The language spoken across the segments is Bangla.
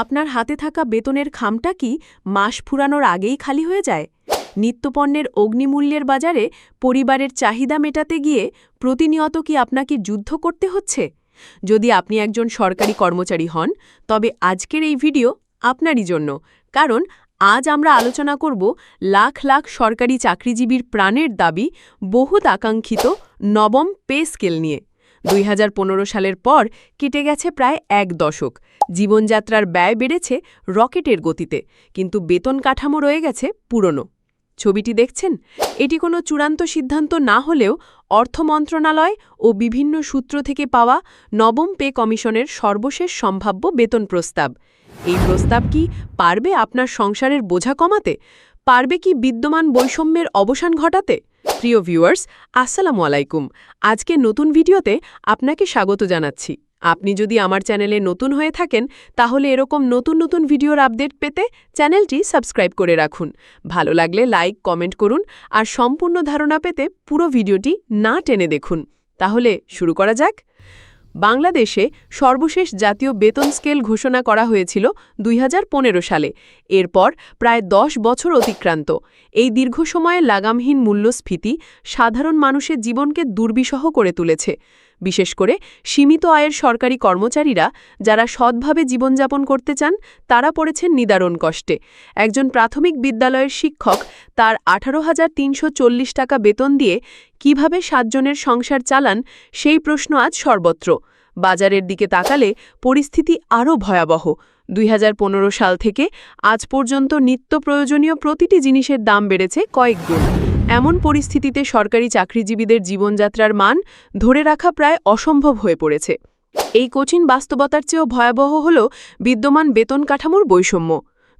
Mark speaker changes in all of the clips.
Speaker 1: আপনার হাতে থাকা বেতনের খামটা কি মাস ফুরানোর আগেই খালি হয়ে যায়? নিত্যপণ্যের অগ্নিমূল্যের বাজারে পরিবারের চাহিদা মেটাতে গিয়ে প্রতিনিয়ত কি আপনাকে যুদ্ধ করতে হচ্ছে? যদি আপনি একজন সরকারি কর্মচারী হন, তবে আজকের এই ভিডিও আপনারই জন্য। কারণ আজ আমরা আলোচনা করব লাখ লাখ সরকারি চাকরিজীবীর প্রাণের দাবি, বহুত আকাঙ্ক্ষিত নবম পে স্কেল নিয়ে। দুই হাজার পনেরো সালের পর কেটে গেছে প্রায় এক দশক। জীবনযাত্রার ব্যয় বেড়েছে রকেটের গতিতে, কিন্তু বেতন কাঠামো রয়ে গেছে পুরনো। ছবিটি দেখছেন? এটি কোনো চূড়ান্ত সিদ্ধান্ত না হলেও অর্থ মন্ত্রণালয় ও বিভিন্ন সূত্র থেকে পাওয়া নবম পে কমিশনের সর্বশেষ সম্ভাব্য বেতন প্রস্তাব। এই প্রস্তাব কি পারবে আপনার সংসারের বোঝা কমাতে? পারবে কি বিদ্যমান বৈষম্যের অবসান ঘটাতে? প্রিয় ভিউয়ার্স, আসসালামু আলাইকুম। আজকে নতুন ভিডিওতে আপনাকে স্বাগত জানাচ্ছি। আপনি যদি আমার চ্যানেলে নতুন হয়ে থাকেন, তাহলে এরকম নতুন নতুন ভিডিওর আপডেট পেতে চ্যানেলটি সাবস্ক্রাইব করে রাখুন। ভালো লাগলে লাইক, কমেন্ট করুন আর সম্পূর্ণ ধারণা পেতে পুরো ভিডিওটি না টেনে দেখুন। তাহলে শুরু করা যাক। বাংলাদেশে সর্বশেষ জাতীয় বেতন স্কেল ঘোষণা করা হয়েছিল দুই হাজার পনেরো সালে। এরপর প্রায় দশ বছর অতিক্রান্ত। এই দীর্ঘ সময়ে লাগামহীন মূল্যস্ফীতি সাধারণ মানুষের জীবনকে দুর্বিষহ করে তুলেছে। বিশেষ করে সীমিত আয়ের সরকারি কর্মচারীরা যারা সৎভাবে জীবনযাপন করতে চান, তারা পড়েছেন নিদারণ কষ্টে। একজন প্রাথমিক বিদ্যালয়ের শিক্ষক তার আঠারো হাজার টাকা বেতন দিয়ে কীভাবে সাতজনের সংসার চালান, সেই প্রশ্ন আজ সর্বত্র। বাজারের দিকে তাকালে পরিস্থিতি আরও ভয়াবহ। দুই হাজার পনেরো সাল থেকে আজ পর্যন্ত নিত্য প্রয়োজনীয় প্রতিটি জিনিসের দাম বেড়েছে কয়েক গুণ। এমন পরিস্থিতিতে সরকারি চাকরিজীবীদের জীবনযাত্রার মান ধরে রাখা প্রায় অসম্ভব হয়ে পড়েছে। এই কঠিন বাস্তবতার চেয়েও ভয়াবহ হল বিদ্যমান বেতন কাঠামোর বৈষম্য।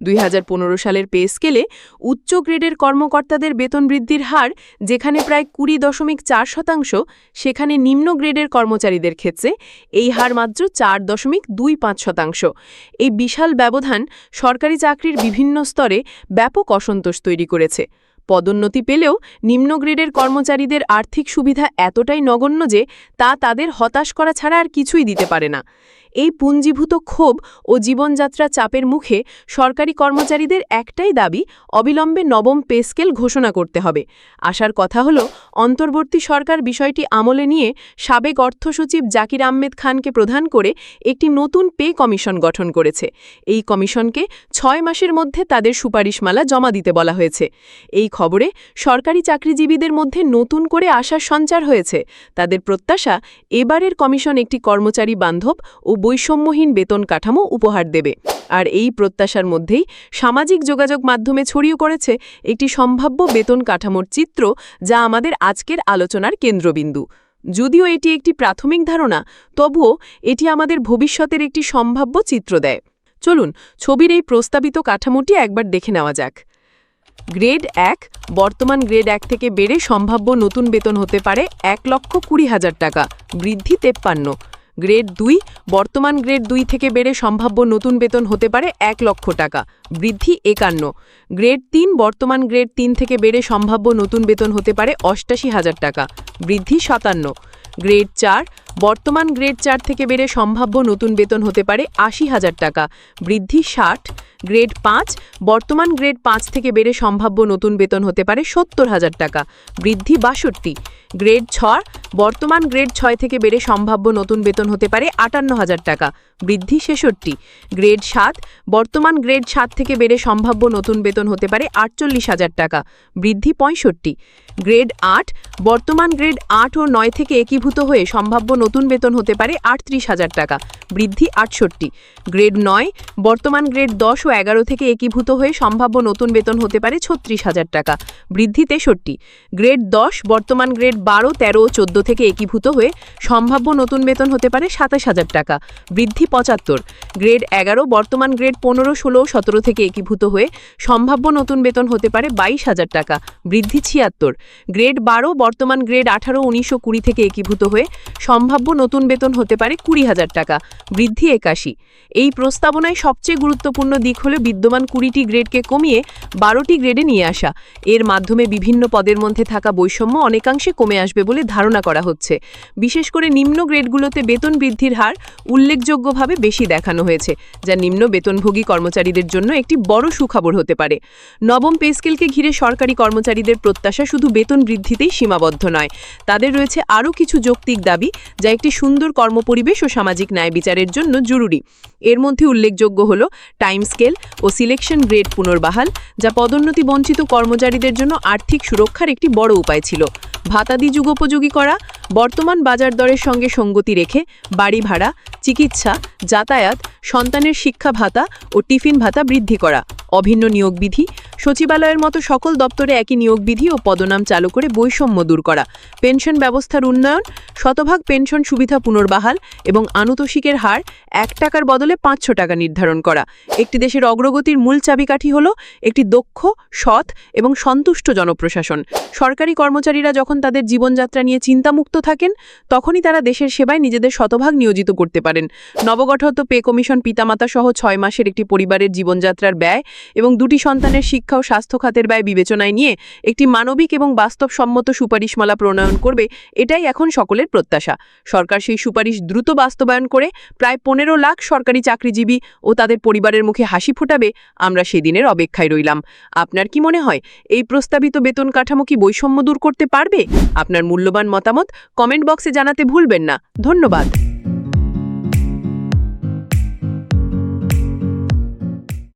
Speaker 1: দুই হাজার পনেরো সালের পে স্কেলে উচ্চ গ্রেডের কর্মকর্তাদের বেতন বৃদ্ধির হার, যেখানে প্রায় কুড়ি দশমিক চার শতাংশ, সেখানে নিম্ন গ্রেডের কর্মচারীদের ক্ষেত্রে এই হার মাত্র চার দশমিক দুই পাঁচ শতাংশ। এই বিশাল ব্যবধান সরকারি চাকরির বিভিন্ন স্তরে ব্যাপক অসন্তোষ তৈরি করেছে। পদোন্নতি পেলেও নিম্ন গ্রেডের কর্মচারীদের আর্থিক সুবিধা এতটাই নগণ্য যে তা তাদের হতাশ করা ছাড়া আর কিছুই দিতে পারে না। এই পুঞ্জীভূত ক্ষোভ ও জীবনযাত্রা চাপের মুখে সরকারি কর্মচারীদের একটাই দাবি, অবিলম্বে নবম পে স্কেল ঘোষণা করতে হবে। আসার কথা হল, অন্তর্বর্তী সরকার বিষয়টি আমলে নিয়ে সাবেক অর্থসচিব জাকির আহমেদ খানকে প্রধান করে একটি নতুন পে কমিশন গঠন করেছে। এই কমিশনকে ছয় মাসের মধ্যে তাদের সুপারিশমালা জমা দিতে বলা হয়েছে। এই খবরে, সরকারি চাকরিজীবীদের মধ্যে নতুন করে আশার সঞ্চার হয়েছে। তাদের প্রত্যাশা, এবারের কমিশন একটি কর্মচারী বান্ধব ও বৈষম্যহীন বেতন কাঠামো উপহার দেবে। আর এই প্রত্যাশার মধ্যেই সামাজিক যোগাযোগ মাধ্যমে ছড়িয়ে করেছে একটি সম্ভাব্য বেতন কাঠামোর চিত্র যা আমাদের আজকের আলোচনার কেন্দ্রবিন্দু। যদিও এটি একটি প্রাথমিক ধারণা, তবুও এটি আমাদের ভবিষ্যতের একটি সম্ভাব্য চিত্র দেয়। চলুন, ছবির এই প্রস্তাবিত কাঠামোটি একবার দেখে নেওয়া যাক। গ্রেড এক, বর্তমান গ্রেড এক থেকে বেড়ে সম্ভাব্য নতুন বেতন হতে পারে এক লক্ষ কুড়ি হাজার টাকা, বৃদ্ধি তেপ্পান্ন। গ্রেড দুই, বর্তমান গ্রেড দুই থেকে বেড়ে সম্ভাব্য নতুন বেতন হতে পারে এক লক্ষ টাকা, বৃদ্ধি একান্ন। গ্রেড তিন, বর্তমান গ্রেড তিন থেকে বেড়ে সম্ভাব্য নতুন বেতন হতে পারে অষ্টাশি হাজার টাকা, বৃদ্ধি সাতান্ন। গ্রেড চার, বর্তমান গ্রেড চার থেকে বেড়ে সম্ভাব্য নতুন বেতন হতে পারে আশি হাজার টাকা। বৃদ্ধি ষাট, গ্রেড পাঁচ, বর্তমান গ্রেড পাঁচ থেকে বেড়ে সম্ভাব্য নতুন বেতন হতে পারে সত্তর হাজার টাকা। বৃদ্ধি বাষট্টি গ্রেড ছয়, বর্তমান গ্রেড ছয় থেকে বেড়ে সম্ভাব্য নতুন বেতন হতে পারে আটান্ন হাজার টাকা, বৃদ্ধি ছেষট্টি। গ্রেড সাত, বর্তমান গ্রেড সাত থেকে বেড়ে সম্ভাব্য নতুন বেতন হতে পারে আটচল্লিশ হাজার টাকা, বৃদ্ধি পঁয়ষট্টি। গ্রেড আট, বর্তমান গ্রেড আট ও নয় থেকে একীভূত হয়ে সম্ভাব্য নতুন বেতন হতে পারে আটত্রিশ হাজার টাকা, বৃদ্ধি আটষট্টি। গ্রেড নয়, বর্তমান গ্রেড দশ ও এগারো থেকে একীভূত হয়ে সম্ভাব্য নতুন বেতন হতে পারে ছত্রিশ হাজার টাকা, বৃদ্ধি তেষট্টি। গ্রেড দশ, বর্তমান গ্রেড বারো, তেরো, চোদ্দ থেকে একীভূত হয়ে সম্ভাব্য নতুন বেতন হতে পারে সাতাশ হাজার টাকা। বৃদ্ধি পঁচাত্তর। গ্রেড এগারো, বর্তমান গ্রেড পনেরো, ষোলো, সতেরো থেকে একীভূত হয়ে সম্ভাব্য নতুন বেতন হতে পারে বাইশ হাজার টাকা। বৃদ্ধি ছিয়াত্তর। গ্রেড বারো, বর্তমান গ্রেড আঠারো উনিশশো কুড়ি থেকে একীভূত হয়ে সম্ভাব্য নতুন বেতন হতে পারে কুড়ি হাজার টাকা। বৃদ্ধি একাশি। এই প্রস্তাবনায় সবচেয়ে গুরুত্বপূর্ণ দিক হল বিদ্যমান কুড়িটি গ্রেডকে কমিয়ে বারোটি গ্রেডে নিয়ে আসা। এর মাধ্যমে বিভিন্ন পদের মধ্যে থাকা বৈষম্য অনেকাংশে কমে আসবে বলে ধারণা করা হচ্ছে। বিশেষ করে নিম্ন গ্রেডগুলোতে বেতন বৃদ্ধির হার উল্লেখযোগ্যভাবে বেশি দেখানো হয়েছে, যা নিম্ন বেতনভোগী কর্মচারীদের জন্য একটি বড় সুখবর হতে পারে। নবম পে স্কেলকে ঘিরে সরকারি কর্মচারীদের প্রত্যাশা শুধু বেতন বৃদ্ধিতেই সীমাবদ্ধ নয়। তাদের রয়েছে আরও কিছু যৌক্তিক দাবি, যা একটি সুন্দর কর্মপরিবেশ ও সামাজিক ন্যায় বিচারের জন্য জরুরি। এর মধ্যে উল্লেখযোগ্য হল টাইম স্কেল ও সিলেকশন গ্রেড পুনর্বাহাল, যা পদোন্নতি বঞ্চিত কর্মচারীদের জন্য আর্থিক সুরক্ষার একটি বড় উপায় ছিল। ভাতাদি যুগোপযোগী করা বর্তমান বাজার দরের সঙ্গে সঙ্গতি রেখে বাড়ি ভাড়া, চিকিৎসা, যাতায়াত, সন্তানের শিক্ষা ভাতা ও টিফিন ভাতা বৃদ্ধি করা। অভিন্ন নিয়োগ বিধি সচিবালয়ের মতো সকল দপ্তরে একই নিয়োগ বিধি ও পদনাম চালু করে বৈষম্য দূর করা। পেনশন ব্যবস্থার উন্নয়ন, শতভাগ পেনশন সুবিধা পুনর্বাহাল এবং আনুতোষিকের হার এক টাকার বদলে পাঁচশো টাকা নির্ধারণ করা। একটি দেশের অগ্রগতির মূল চাবিকাঠি হল একটি দক্ষ, সৎ এবং সন্তুষ্ট জনপ্রশাসন। সরকারি কর্মচারীরা যখন তাদের জীবনযাত্রা নিয়ে চিন্তামুক্ত থাকেন, তখনই তারা দেশের সেবায় নিজেদের শতভাগ নিয়োজিত করতে পারেন। নবগঠিত পে কমিশন পিতামাতা সহ ছয় মাসের একটি পরিবারের জীবনযাত্রার ব্যয় এবং দুটি সন্তানের শিক্ষা ও স্বাস্থ্য খাতের ব্যয় বিবেচনায় নিয়ে একটি মানবিক এবং বাস্তবসম্মত সুপারিশমালা প্রণয়ন করবে, এটাই এখন সকলের প্রত্যাশা। সরকার সেই সুপারিশ দ্রুত বাস্তবায়ন করে প্রায় পনেরো লাখ সরকারি চাকরিজীবী ও তাদের পরিবারের মুখে হাসি ফোটাবে, আমরা সেদিনের অপেক্ষায় রইলাম। আপনার কি মনে হয়, এই প্রস্তাবিত বেতন কাঠামো কি বৈষম্য দূর করতে পারবে? আপনার মূল্যবান মতামত কমেন্ট বক্সে জানাতে ভুলবেন না। ধন্যবাদ।